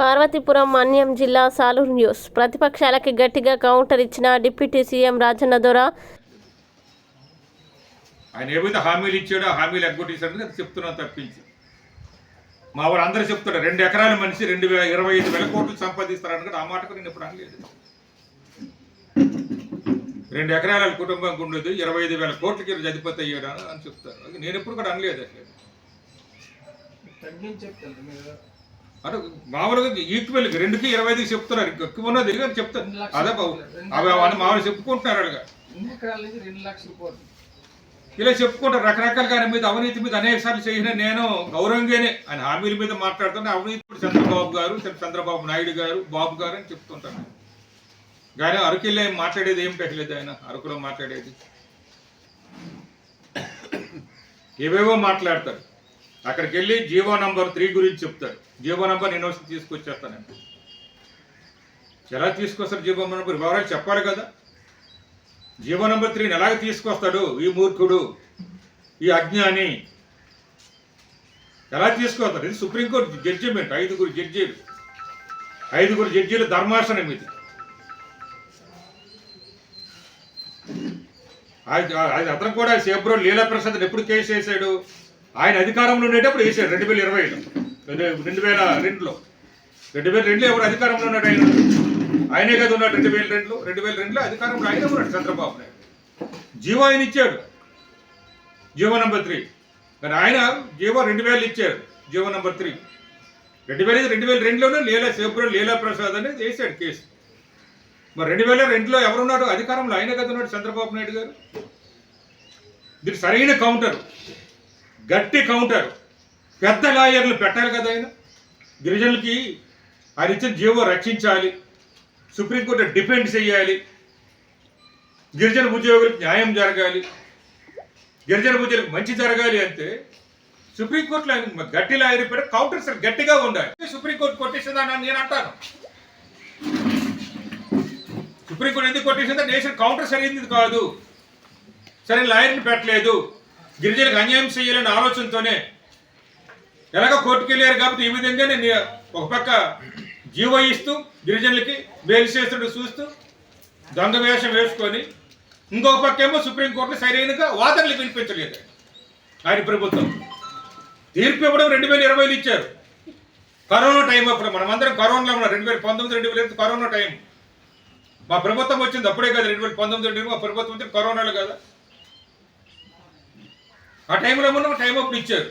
పార్వతీపురం మన్యం జిల్లా సాలూరు న్యూస్. ప్రతిపక్షాలకి గట్టిగా కౌంటర్ ఇచ్చిన డిప్యూటీ సీఎం రాజన్న దొర. ఆయన ఏవైతే హామీలు ఇచ్చాడో హామీలు ఎగ్గొట్టేశాడని అది చెప్తున్నాను తప్పించి. మా వాడు అందరూ చెప్తాడు రెండు ఎకరాల మనిషి రెండు వేల ఇరవై ఐదు వేల కోట్లు సంపాదిస్తారని కూడా ఆ మాటకు నేను ఇప్పుడు అనలేదు. రెండు ఎకరాల కుటుంబం ఉండదు ఇరవై ఐదు వేల కోట్లకి అధిపతి అయ్యాడు అని చెప్తారు. అది నేను ఎప్పుడు కూడా అనలేదు మీరు అంటే మామూలుగా ఈక్వల్ రెండుకి ఇరవై ఐదు చెప్తున్నారు. ఎక్కువ ఉన్నది అని చెప్తారు. అదే బాబు. అవి అవన్నీ మామూలు చెప్పుకుంటున్నారు అలాగా రెండు లక్షలు పోతుంది? ఇలా చెప్పుకుంటారు. రకరకాలుగా ఆయన మీద అవినీతి మీద అనేక సార్లు చేసిన నేను గౌరవంగానే ఆయన హామీల మీద మాట్లాడుతున్నా అవినీతి చంద్రబాబు గారు చంద్రబాబు నాయుడు గారు బాబు గారు అని చెప్తుంటాను కానీ అరకులో ఏం మాట్లాడేది ఏం పెట్టలేదు ఆయన. అరకులో మాట్లాడేది. ఏవేవో మాట్లాడతారు. అక్కడికి వెళ్ళి జీవో నంబర్ త్రీ గురించి చెప్తారు జీవో నంబర్ నేను వచ్చి తీసుకొచ్చేస్తానండి ఎలా తీసుకొస్తారు జీవో నంబర్? వివరాలు చెప్పాలి కదా. జీవో నంబర్ త్రీని ఎలాగ తీసుకొస్తాడు ఈ మూర్ఖుడు ఈ అజ్ఞాని? ఎలా తీసుకొస్తాడు? ఇది సుప్రీంకోర్టు జడ్జిమెంట్ ఐదుగురు జడ్జీలు. ఐదుగురు జడ్జీలు ధర్మాసనం ఇది. అది అతను కూడా సేబ్రో లీలాప్రసాద్ ఎప్పుడు కేసు వేసాడు ఆయన అధికారంలో ఉండేటప్పుడు వేసాడు రెండు వేల ఇరవైలో రెండు వేల రెండులో. రెండు వేల రెండులో ఎవరు అధికారంలో ఉన్నాడు ఆయన? ఆయనే కదా ఉన్నాడు రెండు వేల రెండులో. రెండు వేల రెండులో అధికారంలో ఆయన ఉన్నాడు? చంద్రబాబు నాయుడు. జీవో ఆయన ఇచ్చాడు. GO number three. కానీ ఆయన జీవో రెండు వేలు ఇచ్చాడు జీవో నెంబర్ త్రీ. రెండు వేల రెండు వేల రెండులోనే లీలా శివపురం లీలా ప్రసాద్ అనేది వేసాడు కేసు. మరి రెండు వేల రెండులో ఎవరున్నాడు? అధికారంలో ఆయన కదా ఉన్నాడు చంద్రబాబు నాయుడు గారు. దీనికి సరైన కౌంటర్. గట్టి కౌంటర్. పెద్ద లాయర్లు పెట్టాలి కదా ఆయన. గిరిజనులకి ఆయన ఇచ్చిన జీవో రక్షించాలి. సుప్రీంకోర్టు డిపెండ్ చేయాలి. గిరిజన ఉద్యోగులకు న్యాయం జరగాలి. గిరిజన ఉద్యోగులకు మంచి జరగాలి అంటే సుప్రీంకోర్టులో ఆయన గట్టి లాయర్ పెట్టి కౌంటర్ సార్ గట్టిగా ఉండాలి. సుప్రీంకోర్టు కొట్టేసిందని నేను అంటాను. సుప్రీంకోర్టు ఎందుకు కొట్టేసిందో? నేషన్ కౌంటర్ సరైనది కాదు. సరే లాయర్ని పెట్టలేదు. గిరిజనులకు అన్యాయం చేయాలనే ఆలోచనతోనే ఎలాగో కోర్టుకు వెళ్ళారు కాబట్టి ఈ విధంగా నేను ఒక పక్క జీవో ఇస్తూ గిరిజనులకి బెయిల్ చేస్తుంటే చూస్తూ దొంగ వేషం వేసుకొని ఇంకొక పక్క ఏమో సుప్రీంకోర్టులో సరైనగా వాదనలు వినిపించలేదు ఆయన ప్రభుత్వం. తీర్పు ఇవ్వడం రెండు వేల ఇరవైలో ఇచ్చారు. కరోనా టైం అప్పుడు మనమందరం కరోనాలో ఉన్నాం. రెండు వేల పంతొమ్మిది రెండు వేల కరోనా టైం. మా ప్రభుత్వం వచ్చింది అప్పుడే కదా రెండు వేల పంతొమ్మిది రెండు మా ప్రభుత్వం వచ్చింది కరోనాలో కదా. ఆ టైంలో ఉన్న టైం అప్పుడు ఇచ్చారు